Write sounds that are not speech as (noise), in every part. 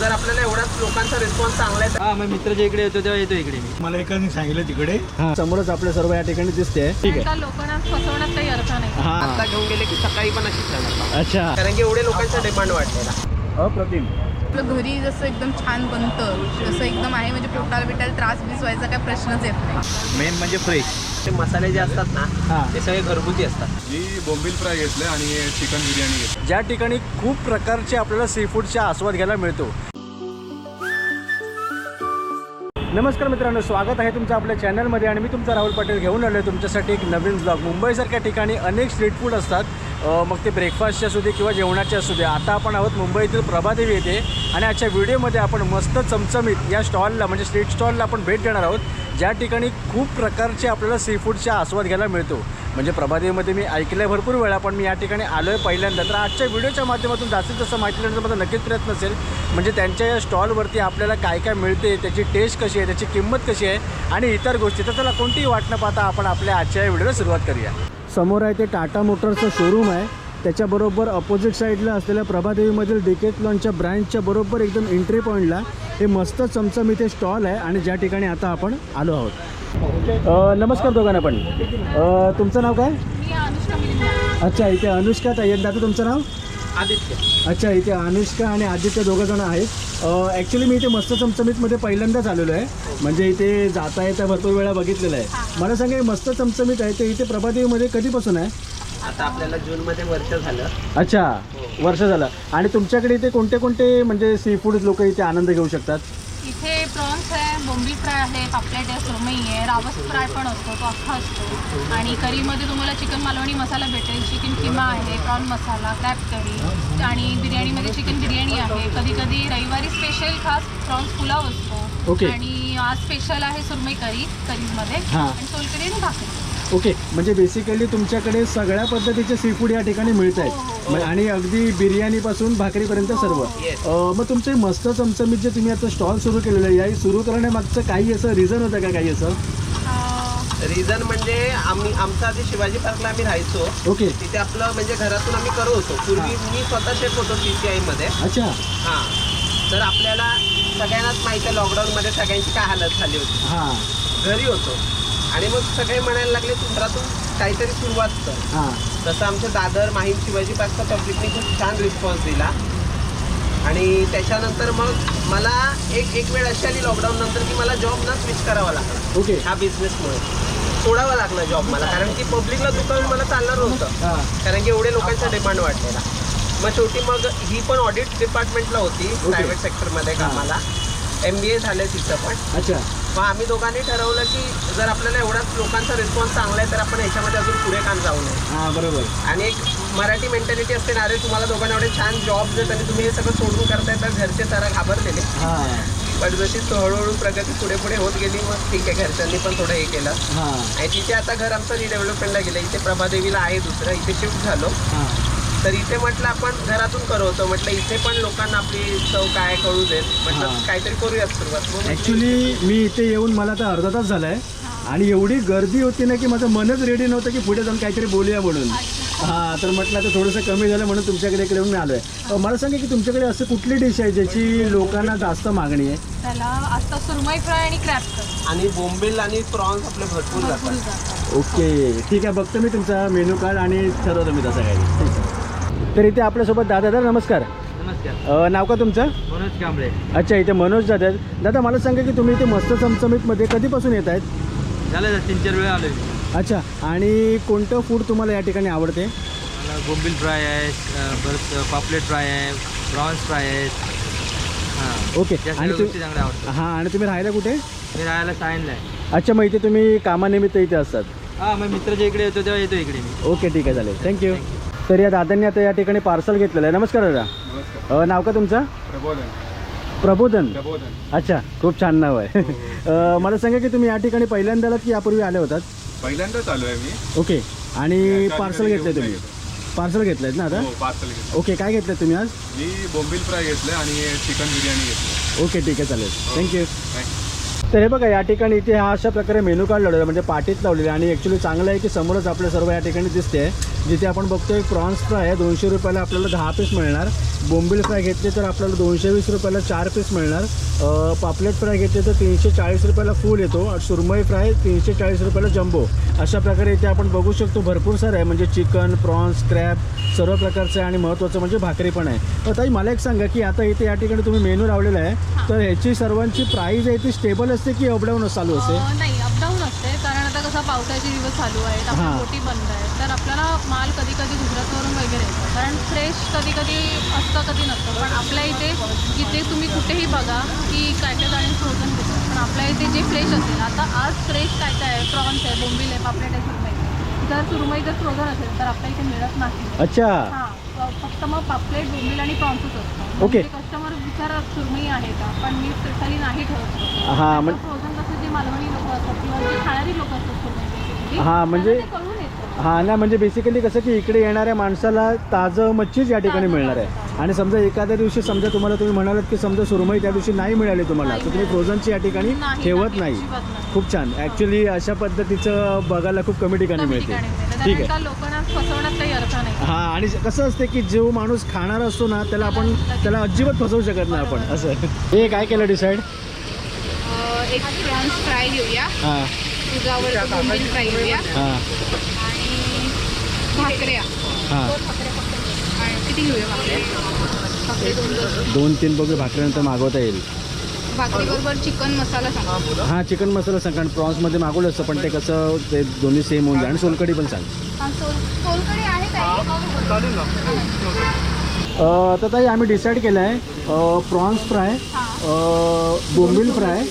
जर आपल्याला एवढाच लोकांचा रिस्पॉन्स चांगला आहे हा मग मित्राच्या इकडे येतो तेव्हा येतो इकडे मी. मला एकाने सांगितलं तिकडे. हा. समोरच आपल्या सर्व या ठिकाणी दिसते. ठीक आहे. लोकांना फसवण्यात काही अर्थ नाही. हा. आता घेऊन गेले की सकाळी पण अशीच राहणार अच्छा. कारण की एवढे लोकांचा डिमांड वाढलेला. अप्रतिम. आपलं घरी जसं एकदम छान बनतं जसं एकदम आहे म्हणजे पोटाला बिटाला त्रास बीस व्हायचा काही प्रश्नच येत नाही. मेन म्हणजे फ्रेश ते मसाले जे असतात ना. ते सगळे घरगुती असतात. मी बोंबील फ्राय घेतलं आणि चिकन बिर्याणी घेतलं. ज्या ठिकाणी खूप प्रकारचे आपल्याला सी फूडचा आस्वाद घ्यायला मिळतो नमस्कार मित्रांनो स्वागत आहे तुमचं आपल्या चॅनलमध्ये आणि मी तुमचा राहुल पाटील घेऊन आलो आहे तुमच्यासाठी एक नवीन ब्लॉग मुंबईसारख्या ठिकाणी अनेक स्ट्रीट फूड असतात. मग ते ब्रेकफास्टचे असू दे किंवा जेवणाचे असू दे आता आपण आहोत मुंबईतील प्रभादेवी येथे. आणि आजच्या व्हिडिओमध्ये आपण मस्त चमचमीत या स्टॉलला म्हणजे स्ट्रीट स्टॉलला आपण भेट देणार आहोत ज्या ठिकाणी खूप प्रकारचे आपल्याला सी फूडचा आस्वाद घ्यायला मिळतो. म्हणजे प्रभादेवीमध्ये मी ऐकलं आहे भरपूर वेळा पण मी या ठिकाणी आलो आहे पहिल्यांदा. तर आजच्या व्हिडिओच्या माध्यमातून जास्तीत जास्त माहिती देण्याचा माझा नक्कीच प्रयत्न असेल. म्हणजे त्यांच्या या स्टॉलवरती आपल्याला काय काय मिळते त्याची टेस्ट कशी आहे त्याची किंमत कशी आहे आणि इतर गोष्टी. तर त्याला कोणतीही वाट न पाहता आपण आपल्या आजच्या या व्हिडिओला सुरुवात करूया. समोर आहे ते टाटा मोटर्सचं शोरूम आहे. त्याच्याबरोबर अपोजिट साईडला असलेल्या प्रभादेवीमधील डिकेथलॉनच्या ब्रँचच्या बरोबर एकदम एंट्री पॉईंटला हे मस्त चमचम इथे स्टॉल आहे आणि ज्या ठिकाणी आता आपण आलो आहोत. नमस्कार दोघांना पण. अ, तुमचं नाव काय? मी अनुष्का मिलिंद अच्छा इथे अनुष्का ताई दादा तुमचं नाव? आदित्य. अच्छा इथे अनुष्का आणि आदित्य दोघं जण आहेत. ॲक्च्युली मी इथे मस्त चमचमीतमध्ये पहिल्यांदाच आलेलो आहे. म्हणजे इथे जाता येता भरपूर वेळा बघितलेलं आहे. मला सांगा हे मस्त चमचमीत आहे ते इथे प्रभादेवीमध्ये कधीपासून आहे? आता आपल्याला जून मध्ये वर्ष झालं. अच्छा वर्ष झालं. आणि तुमच्याकडे इथे कोणते कोणते म्हणजे सी फूड लोक इथे आनंद घेऊ शकतात? इथे प्रॉन्स आहे बोंबील फ्राय आहे पापलेट आहे सुरमई आहे रावस फ्राय पण असतो तो अख्खा असतो. आणि करीमध्ये तुम्हाला चिकन मालवणी मसाला भेटेल चिकन किमा आहे प्रॉन मसाला क्रॅप करी आणि बिर्याणीमध्ये चिकन बिर्याणी आहे. कधी कधी रविवारी स्पेशल खास प्रॉन्स पुलाव असतो. Okay. आणि आज स्पेशल आहे सुरमई करी करीमध्ये हां. आणि सोलकरी आणि भाकरी. ओके म्हणजे बेसिकली तुमच्याकडे सगळ्या पद्धतीचे सी फूड या ठिकाणी मिळत हो, आहेत म- आणि अगदी बिर्याणीपासून भाकरीपर्यंत सर्व. अं, मग तुमचे मस्त चमचमीत जे तुम्ही आता स्टॉल सुरू केलेलं आहे या सुरू करण्यामागचं काही असं रिझन होतं का काही असं? अं, रिझन म्हणजे आम्ही आमचा आधी शिवाजी पार्कला आम्ही राहायचो. ओके. तिथे आपलं म्हणजे घरातून आम्ही करत होतो पूर्वी मी स्वतः शेफ होतो सी सी आयमध्ये. अच्छा. हां. तर आपल्याला सगळ्यांनाच माहिती आहे लॉकडाऊनमध्ये सगळ्यांची काय हालत झाली होती. हां. घरी होतो. आणि मग सगळे म्हणायला लागले तू घरातून काहीतरी सुरुवात कर. हां. तसं आमच्या दादर माहीम शिवाजी पार्कचा पब्लिकने खूप छान रिस्पॉन्स दिला. आणि त्याच्यानंतर मग मला एक एक वेळ अशी आली लॉकडाऊन नंतर की मला जॉब ना स्विच करावा लागला. ओके ह्या बिझनेसमुळे सोडावा लागला जॉब मला कारण की पब्लिकला दुकान मला चालणार नव्हतं. हां. कारण की एवढे लोकांचा डिमांड वाढलेला. मग शेवटी मग ही पण ऑडिट डिपार्टमेंटला होती प्रायव्हेट सेक्टरमध्ये कामाला. एम बी ए झालं तिचं पण. अच्छा. मग आम्ही दोघांनी ठरवलं की जर आपल्याला एवढाच लोकांचा रिस्पॉन्स चांगला आहे तर आपण ह्याच्यामध्ये अजून पुढे काम जाऊ नये. हां बरोबर. आणि एक मराठी मेंटॅलिटी असते ना अरे तुम्हाला दोघांना एवढे छान जॉब देत आणि तुम्ही हे सगळं सोडून करताय तर घरचे जरा घाबरलेले. हां. पण जशी हळूहळू प्रगती पुढे पुढे होत गेली मग ठीक आहे घरच्यांनी पण थोडं हे केलं. हां. आणि तिथे आता घर आमचं रिडेव्हलपमेंटला गेलं. इथे प्रभादेवीला आहे दुसरं इथे शिफ्ट झालो. हां. तर इथे म्हटलं आपण घरातून करवतो. म्हटलं इथे पण लोकांना आपली चव काय कळू देत. म्हटलं हां. काहीतरी करूयात सुरुवात. मग ॲक्च्युली मी इथे येऊन मला तर अर्धा तास झाला आहे आणि एवढी गर्दी होती ना की माझं मनच रेडी नव्हतं की पुढे जाऊन काहीतरी बोलूया म्हणून. हां तर म्हटलं आता थोडंसं कमी झालं म्हणून तुमच्याकडे इकडे येऊन मी आलो आहे मला सांगा की तुमच्याकडे असं कुठली डिश आहे ज्याची लोकांना जास्त मागणी आहे? त्याला आता सुरमई फ्राय आणि क्रॅप करी आणि बोंबील आणि प्रॉन्स आपले भरपूर भरपूर जातात जातात. ओके. ठीक आहे बघतो मी तुमचा मेनू कार्ड आणि ठरवतो मी तसं काही. तर इथे आपल्यासोबत दादा दादा नमस्कार. नमस्कार. अ, नाव का तुमचं? मनोज कांबळे. अच्छा इथे मनोज दादा. आहेत दादा मला सांगा की तुम्ही इथे मस्त चमचमीतमध्ये कधीपासून येत आहेत? झालं तीन चार वेळा आलो अच्छा आणि कोणतं फूड तुम्हाला या ठिकाणी आवडते? मला बोंबील फ्राय आहे अं, परत पापलेट फ्राय आहे प्रॉन्स फ्राय आहेत हां ओके. आणि सगळ्या तू गोष्टी चांगल्या आवडतात. हां आणि तुम्ही राहायला कुठे? मी राहायला सायनला आहे. अच्छा मग इथे तुम्ही कामानिमित्त इथे असतात. हां मग मित्राच्या इकडे येतो तेव्हा येतो इकडे मी. ओके ठीक आहे चालेल. थँक्यू तर या दादांनी आता या ठिकाणी पार्सल घेतलेलं आहे. नमस्कार दादा. नाव का तुमचं? प्रबोधन. प्रबोधन. प्रबोधन. अच्छा खूप छान नाव आहे. (laughs) अ, मला सांगा की तुम्ही या ठिकाणी पहिल्यांदा आलात की यापूर्वी आले होतात? पहिल्यांदाच आलो आहे मी. ओके. आणि पार्सल घेऊन तुम्ही. पार्सल घेतलंय ना आता? हो पार्सल घेतलं ओके काय घेतलं तुम्ही आज? मी बोंबील फ्राय घेतलं आणि चिकन बिर्याणी घेतली ओके ठीक आहे चालेल. Thank you you. तर हे बघा या ठिकाणी इथे हा अशा प्रकारे मेनू कार्ड लावलेला आहे, म्हणजे पाटीत लावलेले आहे. आणि ॲक्च्युली चांगलं आहे की समोरच आपल्या सर्व या ठिकाणी दिसते जिथे आपण बघतोय प्रॉन्स फ्राय आहे. दोनशे रुपयाला आपल्याला दहा पीस मिळणार. बोंबील फ्राय घेतले तर आपल्याला दोनशे वीस रुपयाला चार पीस मिळणार. पापलेट फ्राय घेतले तर तीनशे चाळीस रुपयाला फुल येतो. आणि सुरमई फ्राय तीनशे चाळीस रुपयाला जम्बो अशा प्रकारे इथे आपण बघू शकतो भरपूर सारं आहे. म्हणजे चिकन प्रॉन्स क्रॅब सर्व प्रकारचं आहे आणि महत्त्वाचं म्हणजे भाकरी पण आहे. तर ताई मला एक सांगा की आता इथे या ठिकाणी तुम्ही मेनू लावलेला आहे. तर ह्याची सर्वांची प्राईज आहे ती स्टेबल असते की अपडाऊन चालू असते अं, नाही अपडाऊन असते कारण आता कसं पावसाचे दिवस चालू आहेत आपल्या हां. बोटी बंद आहेत तर आपल्याला माल कधी कधी गुजरातवरून वगैरे येतो. कारण फ्रेश कधी कधी असतं कधी नसतं. पण आपल्या इथे इथे तुम्ही कुठेही बघा की काय काय आणि फ्रोझन भेटतात पण आपल्या इथे जे फ्रेश असेल आता आज फ्रेश काय काय आहे? प्रॉन्स आहे बोंबील आहे पापलेट आहे सुरमई जर सुरमई जर फ्रोझन असेल तर आपल्या इथे मिळत नाही. अच्छा. हां. फ- फक्त मग पापलेट बोंबील आणि प्रॉन्सच असतं. ओके. कस्टमर विचारत सुरमई आहे का? पण मी स्पेशली नाही ठेवत हां म्हण फ्रोझन कसं जे मालवणी लोक असतात किंवा जे खाणारी लोक असतात हां, म्हणजे- हा ना म्हणजे बेसिकली कसं की इकडे येणाऱ्या माणसाला ताजं मच्छीच या ठिकाणी मिळणार आहे. आणि समजा एखाद्या दिवशी समजा तुम्हाला तुम्ही म्हणालात की समजा सुरमई त्या दिवशी नाही मिळाली तुम्हाला तर तुम्ही फ्रोझनची या ठिकाणी ठेवत नाही. खूप छान. ॲक्च्युली अशा पद्धतीचं बघायला खूप कमी ठिकाणी मिळते. ठीक आहे. का लोकांना फसवण्यात काही अर्थ नाही. हा आणि कसं असते की जो माणूस खाणार असतो ना त्याला आपण त्याला अजिबात फसवू शकत नाही आपण असं. हे काय केलं डिसाईड एक फ्राय घेऊया. हां. फ्राय घेऊया हां आणि भाकऱ्या. हां. आणि किती घेऊया भाकऱ्या? भाकरी दोन दोन दोन तीन बघू भाकरीनंतर मागवता येईल. भाकरीबरोबर चिकन मसाला सांगा. हां चिकन मसाला सांग कारण प्रॉन्समध्ये मागवलं असतं पण ते कसं ते दोन्ही सेम होऊन जाईल. आणि सोलकडी पण सांग. हा सोल सोलकढी आहे काय अ, तर ताई आम्ही डिसाईड केलं आहे प्रॉन्स फ्राय बोंबील फ्राय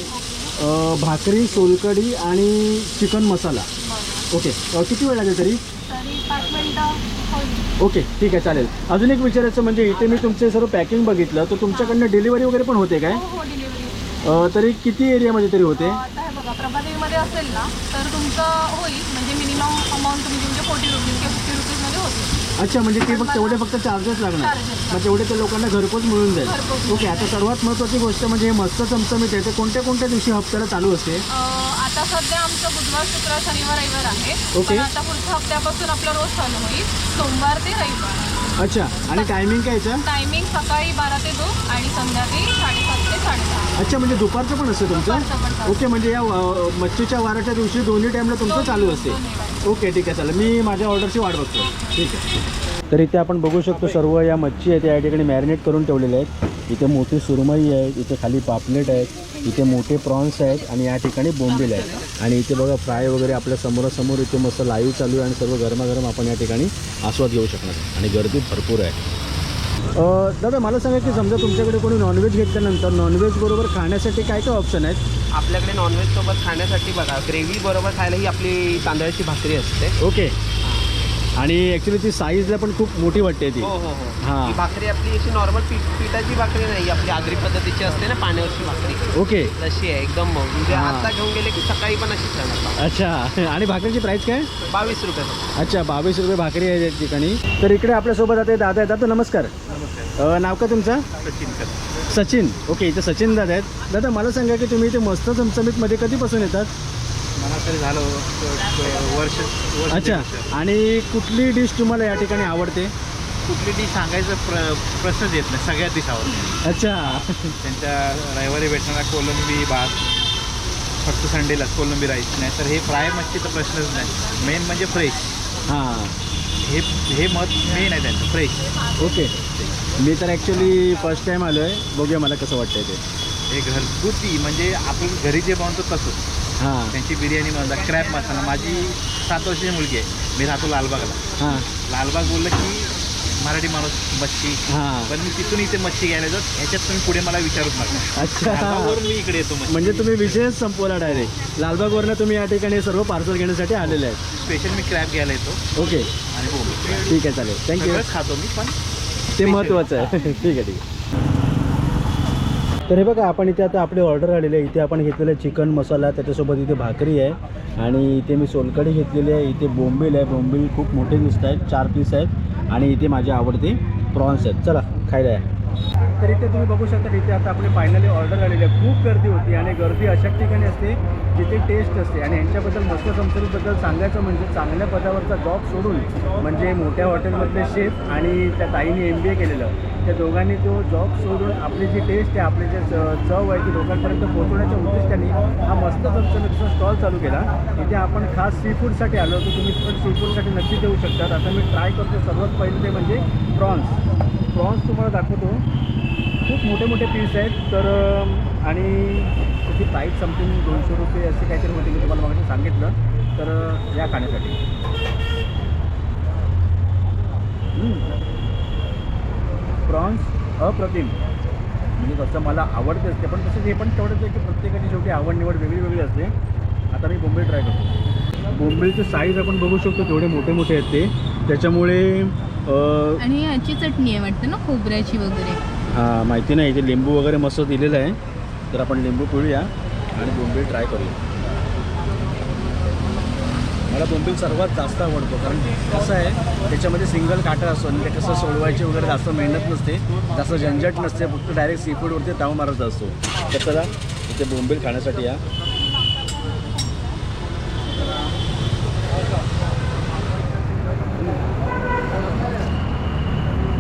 भाकरी सोलकडी आणि चिकन मसाला. ओके. किती वेळ लागेल तरी? ओके ठीक आहे चालेल. अजून एक विचारायचं म्हणजे इथे मी तुमचे सर्व पॅकिंग बघितलं तर तुमच्याकडनं डिलिव्हरी वगैरे पण होते काय? हो हो तरी किती एरियामध्ये तरी होते? प्रभादेवीमध्ये असेल ना तर तुमचं होईल म्हणजे मिनिमम अमाऊंट तुम्ही म्हणजे फोर्टी रुपीज किंवा फिफ्टी रुपीजमध्ये होतील अच्छा म्हणजे ते फक्त तेवढे फक्त चार्जेस लागणार. Charges. मग तेवढे ते लोकांना घरपोच मिळून जाईल. ओके आता सर्वात महत्त्वाची गोष्ट म्हणजे हे मस्त चमचमीत आहे. ते कोणत्या कोणत्या दिवशी हप्त्याला चालू असते? अं, आता सध्या आमचं बुधवार शुक्रवार शनिवार रविवार आहे. ओके. पण आता पुढच्या हप्त्यापासून आपला रोज चालू होईल. सोमवार ते रविवार. अच्छा आणि टायमिंग काय याचं टायमिंग सकाळी बारा ते दोन आणि संध्याकाळी साडेसात ते साडेसहा. अच्छा म्हणजे दुपारचं पण असतं दुपारचं पण तुमचं चालू. ओके म्हणजे या अ, मच्छीच्या वाराच्या दिवशी दोन्ही टाईमला तुमचं दोन्ही- चालू असते. दोन्ही वेळा. ओके ठीक आहे चालेल. मी माझ्या ऑर्डरची वाट बघतो. ठीक आहे. तर इथे आपण बघू शकतो सर्व या मच्छी आहेत या ठिकाणी मॅरिनेट करून ठेवलेल्या आहेत. इथे मोठी सुरमई आहे इथे खाली पापलेट आहेत इथे मोठे प्रॉन्स आहेत आणि या ठिकाणी बोंबील आहेत. आणि इथे बघा फ्राय वगैरे आपल्या समोरासमोर इथे मस्त लाईव्ह चालू आहे आणि सर्व गरमागरम आपण या ठिकाणी आस्वाद घेऊ शकणार. आणि गर्दी भरपूर आहे. दादा मला सांगा की समजा तुमच्याकडे कोणी नॉनव्हेज घेतल्यानंतर नॉनव्हेज बरोबर खाण्यासाठी काय काय ऑप्शन आहेत? आपल्याकडे नॉनव्हेज सोबत खाण्यासाठी बघा ग्रेव्ही बरोबर खायला ही आपली तांदळाची भाकरी असते. ओके आणि ॲक्च्युली ती साईजला पण खूप मोठी वाटते ती. हो हो हो. हां. ही भाकरी आपली अशी नॉर्मल पीठ पिठाची भाकरी नाही आपली आगरी पद्धतीची असते ना पाण्यावरची भाकरी. ओके. तशी आहे एकदम मऊ. म्हणजे हां. आता घेऊन गेले की सकाळी पण अशीच राहणार अच्छा. (laughs) आणि भाकरीची प्राईस काय? बावीस रुपये. अच्छा बावीस रुपये भाकरी आहे या ठिकाणी. तर इकडे आपल्यासोबत आता हे दादा आहेत. दादा नमस्कार. अ, नाव का तुमचं? सचिन. ओके इथे सचिन दादा आहेत. दादा मला सांगा की तुम्ही इथे मस्त चमचमीतमध्ये कधीपासून येतात? तरी झालं वर्ष वर्ष अच्छा आणि कुठली डिश तुम्हाला या ठिकाणी आवडते? कुठली ती सांगायचं प्र प्रश्नच येत नाही सगळ्यात डिश आवडते. अच्छा. त्यांच्या रविवारी भेटणारा कोलंबी भात फक्त संडेला कोलंबी राईस नाही तर हे फ्राय मच्छीचा प्रश्नच नाही. मेन म्हणजे फ्रेश हां. हे हे मत मेन आहे त्यांचं फ्रेश ओके. मी तर ॲक्च्युली फर्स्ट टाईम आलो आहे बघूया मला कसं वाटतंय ते. हे घरगुती म्हणजे आपण घरी जे बनवतो तसंच. हां. त्यांची बिर्याणी बनवता. क्रॅप मसाला. माझी सात वर्षाची मुलगी आहे. मी राहतो लालबागला. हां. लालबाग बोललं की मराठी माणूस मच्छी. हां. पण मी तिथून इथे मच्छी घ्यायला जात. ह्याच्यात तुम्ही पुढे मला विचारूच नका. अच्छा. लालबागवरून मी इकडे येतो मच्छी. म्हणजे तुम्ही विषयच संपवला डायरेक्ट लालबागवरनं तुम्ही या ठिकाणी सर्व पार्सल घेण्यासाठी आलेले आहेत. स्पेशल मी क्रॅप घ्यायला येतो. ओके आणि ठीक आहे चालेल. थँक्यू सगळंच खातो मी पण ते महत्त्वाचं आहे. (laughs) ठीक आहे ठीक आहे. तर हे बघा आपण इथे आता आपली ऑर्डर आलेली आहे. इथे आपण घेतलेलं आहे चिकन मसाला त्याच्यासोबत इथे भाकरी आहे. आणि इथे मी सोलकढी घेतलेली आहे. इथे बोंबील आहे. बोंबील खूप मोठे दिसत आहेत चार पीस आहेत. आणि इथे माझे आवडते प्रॉन्स आहेत. चला खायला आहे तर इथे तुम्ही बघू शकता इथे आता आपली फायनली ऑर्डर आलेली आहे. खूप गर्दी होती आणि गर्दी अशा ठिकाणी असते जिथे टेस्ट असते. आणि यांच्याबद्दल मस्त चमचमीतबद्दल सांगायचं म्हणजे चांगल्या पदावरचा जॉब सोडून म्हणजे मोठ्या हॉटेलमधले शेफ आणि त्या ताईने एम बी ए केलेलं. त्या दोघांनी तो जॉब सोडून आपली जी टेस्ट आहे आपली जे चव आहे ती लोकांपर्यंत पोहोचवण्याच्या उद्दिष्टाने हा मस्त चमचमीतचा स्टॉल चालू केला. इथे आपण खास सी फूडसाठी आलो होतो. तुम्ही पण सी फूडसाठी नक्की देऊ शकतात. आता मी ट्राय करतो सर्वात पहिले ते म्हणजे प्रॉन्स प्रॉन्स तुम्हाला दाखवतो. खूप मोठे मोठे पीस आहेत. तर आणि त्याची प्राईस समथिंग दोनशे रुपये असे काहीतरी होते मी तुम्हाला मागे सांगितलं. तर या खाण्यासाठी. प्रॉन्स अप्रतिम. म्हणजे कसं मला आवडते असते पण तसं हे पण तेवढंच आहे की प्रत्येकाची शेवटी आवड निवड वेगळी वेगळी असते. आता मी बोंबे ट्राय करतो. बोंबीलचे साईज आपण बघू शकतो तेवढे मोठे मोठे आहेत ते. त्याच्यामुळे आणि ह्याची चटणी आहे वाटतं ना खोबऱ्याची वगैरे. हां माहिती नाही इथे लिंबू वगैरे मस्त दिलेलं आहे. तर आपण लिंबू पिळूया आणि बोंबील ट्राय करूया. मला बोंबील सर्वात जास्त आवडतो कारण कसं आहे त्याच्यामध्ये सिंगल काटा असतो आणि ते कसं सोडवायची वगैरे जास्त मेहनत नसते जास्त झंझट नसते फक्त डायरेक्ट सी फूडवरती ताव मारायचा असतो. तर चला इथे बोंबील खाण्यासाठी या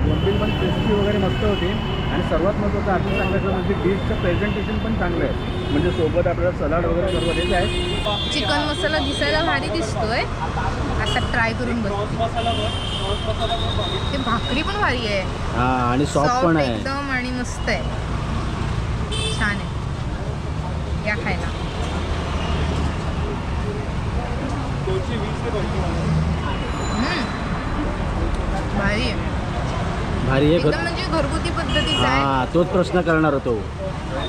बोंबील क्रिस्पी वगैरे मस्त होती. आणि सर्वात महत्त्वाचं आणखी सांगायचं म्हणजे डिशचं प्रेझेंटेशन पण चांगलं आहे. म्हणजे सोबत आपल्याला सलाड वगैरे सर्व देत आहे. चिकन मसाला दिसायला भारी दिसतोय. आता ट्राय करून बघ ते भाकरी पण भारी आहे. हां आणि सॉफ्ट पण आहे. एकदम आणि मस्त आहे. छान आहे. या खायला हम्म. भारी आहे भारी आहे. एकदम म्हणजे घरगुती पद्धतीचा आहे. हां तोच प्रश्न करणार होतो.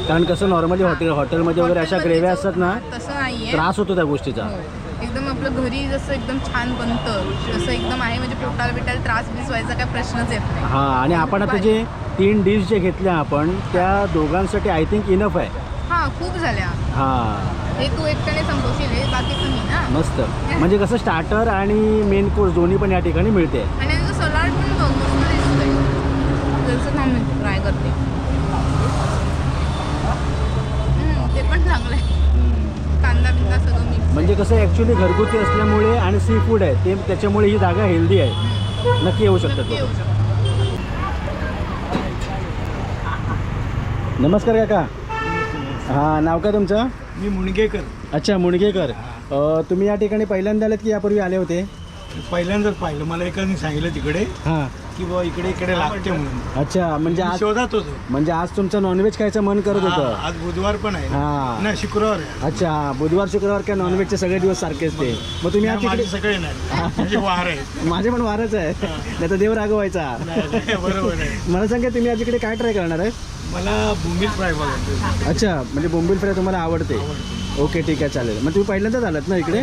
कारण कसं नॉर्मली हॉटेल हॉटेलमध्ये वगैरे अशा ग्रेव्या असतात ना तसं नाहीये. त्रास होतो त्या गोष्टीचा. हो. एकदम आपलं घरी जसं एकदम छान बनतं तसं एकदम आहे म्हणजे पोटाला बिटाला त्रास बीस व्हायचा काय प्रश्नच येत नाही. हां आणि आपण आता जे तीन डिश जे घेतल्या आपण त्या दोघांसाठी आय थिंक इनफ आहे. हा खूप झाल्या. हां. हे तू एकट्याने संपवशील हे बाकीचं मी ना. मस्त. म्हणजे कसं स्टार्टर आणि मेन कोर्स दोन्ही पण या ठिकाणी मिळते. आणि सलाड पण बघ मस्त थांब मी ट्राय करते. हम्म, ते पण चांगलं आहे. कांदा बिंदा सगळं मिक्स म्हणजे कसं ॲक्च्युली घरगुती असल्यामुळे आणि सी फूड आहे ते त्याच्यामुळे ही जागा हेल्दी आहे. नक्की येऊ शकतात नक्की येऊ लोकं. शकतो नमस्कार काका. हां नाव का तुमचं? मी मुणगेकर. अच्छा मुणगेकर. अ, तुम्ही या ठिकाणी पहिल्यांदा आलेत की यापूर्वी आले होते? पहिल्यांदाच पाहिलं मला एकाने सांगितलं तिकडे. हां. की बुवा इकडे इकडे लागते म्हणून. अच्छा म्हणजे मी आज शोधात होतो. म्हणजे आज तुमचं नॉनव्हेज खायचं मन करत हा, होतं. आज बुधवार पण आहे. हां. ना शुक्रवार आहे. अच्छा बुधवार शुक्रवार काय नॉनव्हेजचे सगळे दिवस सारखेच ते. मग तुम्ही आज नाही, माझे तिकडे सगळे नाही. म्हणजे वार आहे माझे पण वारच आहे. नाही तर देव रागवायचा. नाही, बरोबर आहे. मला सांगा तुम्ही आज इकडे काय ट्राय करणार आहे? मला भूमीत फ्राय बघायचं अच्छा म्हणजे बोंबील फ्राय तुम्हाला आवडते. ओके ठीक आहे चालेल. मग तुम्ही पहिल्यांदाच आलात ना इकडे.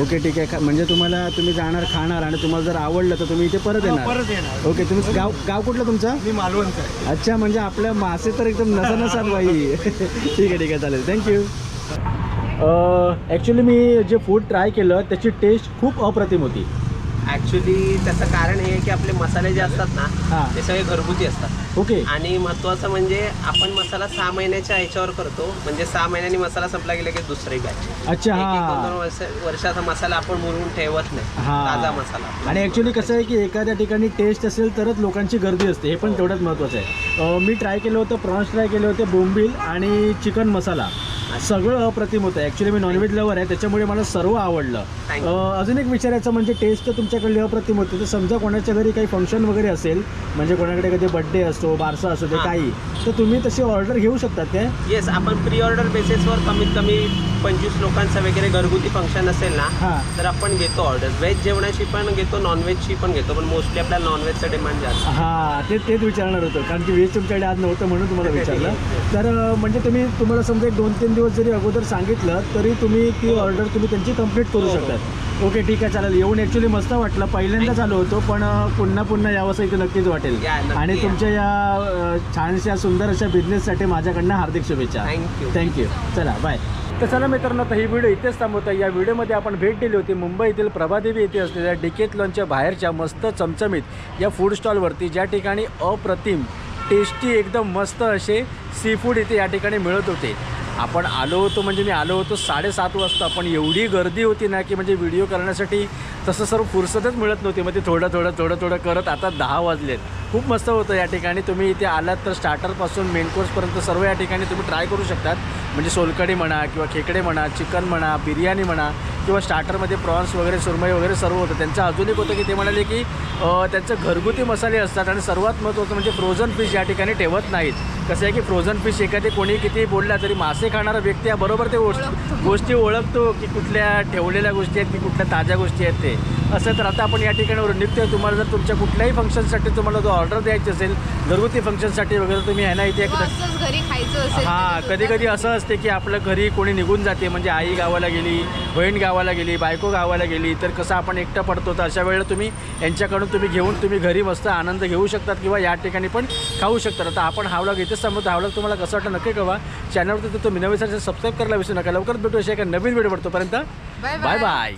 ओके ठीक आहे. खा- म्हणजे तुम्हाला तुम्ही जाणार खाणार आणि तुम्हाला जर आवडलं तर तुम्ही इथे परत हो, येणार. परत येणार. ओके तुम्ही गाव गाव कुठलं तुमचं? मी मालवणचा आहे. अच्छा म्हणजे आपल्या मासे तर एकदम नसा नसात बाई. (laughs) ठीक आहे ठीक आहे चालेल. थँक्यू ॲक्च्युली मी जे फूड ट्राय केलं त्याची टेस्ट खूप अप्रतिम होती. ऍक्च्युली त्याचं कारण हे आहे की आपले मसाले जे असतात ना हां. ते सगळे घरगुती असतात. ओके. आणि महत्वाचं म्हणजे आपण मसाला सहा महिन्याच्या ह्याच्यावर करतो. म्हणजे सहा महिन्यांनी मसाला संपला गेला की दुसरी बॅच अच्छा दोन दोन हां वर्ष वर्षाचा मसाला आपण मुरून ठेवत नाही. हा. ताजा मसाला. आणि ॲक्च्युली कसं आहे की एखाद्या ठिकाणी टेस्ट असेल तरच लोकांची गर्दी असते. हे पण तेवढंच महत्त्वाचं आहे. मी ट्राय केलं होतं प्रॉन्स ट्राय केले होते बोंबील आणि चिकन मसाला. सगळं अप्रतिम होतं ॲक्च्युली मी नॉनव्हेज लवर आहे त्याच्यामुळे मला सर्व आवडलं. अं, अजून एक विचारायचं म्हणजे टेस्ट तर तुमच्याकडली अप्रतिम होती तर समजा कोणाच्या घरी काही फंक्शन वगैरे असेल म्हणजे कोणाकडे कधी बड्डे असतो बारसा असतो ते हा. काही तर तुम्ही तशी ऑर्डर घेऊ शकतात काय येस आपण प्री ऑर्डर बेसिसवर कमीत कमी पंचवीस लोकांचं वगैरे घरगुती फंक्शन असेल ना हां. तर आपण घेतो ऑर्डर व्हेज जेवणाची पण घेतो नॉनव्हेजची पण घेतो पण मोस्टली आपल्याला नॉनव्हेजचं डिमांड जास्त. हां ते तेच विचारणार होतं कारण की वेज तुमच्याकडे आज नव्हतं म्हणून तुम्हाला विचारलं. तर अं, म्हणजे तुम्ही तुम्हाला समजा एक दोन तीन दिवस जरी अगोदर सांगितलं तरी तुम्ही ती ऑर्डर तुम्ही त्यांची कंप्लीट करू शकतात. ओके ठीक आहे चालेल. येऊन ॲक्च्युली मस्त वाटलं. पहिल्यांदाच आलो होतो पण अं, पुन्हा पुन्हा यावंसं इथे नक्कीच वाटेल. या, नक्की आणि या. तुमच्या या अं, छानशा सुंदर अशा बिझनेससाठी माझ्याकडनं हार्दिक शुभेच्छा. Thank you. थँक्यू चला बाय तर चला मित्रांनो तर ही व्हिडिओ इथेच थांबवता. या व्हिडिओमध्ये आपण भेट दिली होती मुंबईतील प्रभादेवी येथे असलेल्या डिकेथलॉनच्या बाहेरच्या मस्त चमचमीत या फूड स्टॉलवरती ज्या ठिकाणी अप्रतिम टेस्टी एकदम मस्त असे सी फूड इथे या ठिकाणी मिळत होते. आपण आलो होतो म्हणजे मी आलो होतो साडेसात वाजता पण एवढी गर्दी होती ना की म्हणजे व्हिडिओ करण्यासाठी तसं सर्व फुरसतच मिळत नव्हती. मग ते थोडं थोडं थोडं थोडं करत आता दहा वाजलेत खूप मस्त होतं या ठिकाणी. तुम्ही इथे आलात तर स्टार्टरपासून मेन कोर्सपर्यंत सर्व या ठिकाणी तुम्ही ट्राय करू शकतात. म्हणजे सोलकडी म्हणा किंवा खेकडे म्हणा चिकन म्हणा बिर्याणी म्हणा. किंवा स्टार्टरमध्ये प्रॉन्स वगैरे सुरमई वगैरे सर्व होतं. त्यांचं अजून एक होतं की ते म्हणाले की त्यांचं घरगुती मसाले असतात आणि सर्वात महत्त्वाचं म्हणजे फ्रोझन फिश या ठिकाणी ठेवत नाहीत. कसं आहे की फ्रोझन फिश एखादी कोणी किती बोलला तरी मासे खाणारा व्यक्ती हा बरोबर ते गोष्ट गोष्टी ओळखतो की कुठल्या ठेवलेल्या गोष्टी आहेत की कुठल्या ताज्या गोष्टी आहेत ते. असं तर आता आपण या ठिकाणावर निघतोय. तुम्हाला जर तुमच्या कुठल्याही फंक्शनसाठी तुम्हाला जो ऑर्डर द्यायची असेल घरगुती फंक्शनसाठी वगैरे तुम्ही आहे ना इथे घरी खायचं असेल हां कधी कधी असं असते की आपलं घरी कोणी निघून जाते म्हणजे आई गावाला गेली बहीण गावाला गेली बायको गावाला गेली तर कसं आपण एकटं पडतो तर अशा वेळेला तुम्ही यांच्याकडून तुम्ही घेऊन तुम्ही घरी मस्त आनंद घेऊ शकतात किंवा या ठिकाणी पण खाऊ शकतात. आता आपण हा व्लॉग इथेच संपतो हा व्लॉग तुम्हाला कसं वाटतं नक्की कळवा. चॅनलवरती तुम्ही नवीन सबस्क्राईब करायला विसरू नका. लवकरच भेटू अशा एका नवीन व्हिडिओ पडतोपर्यंत बाय बाय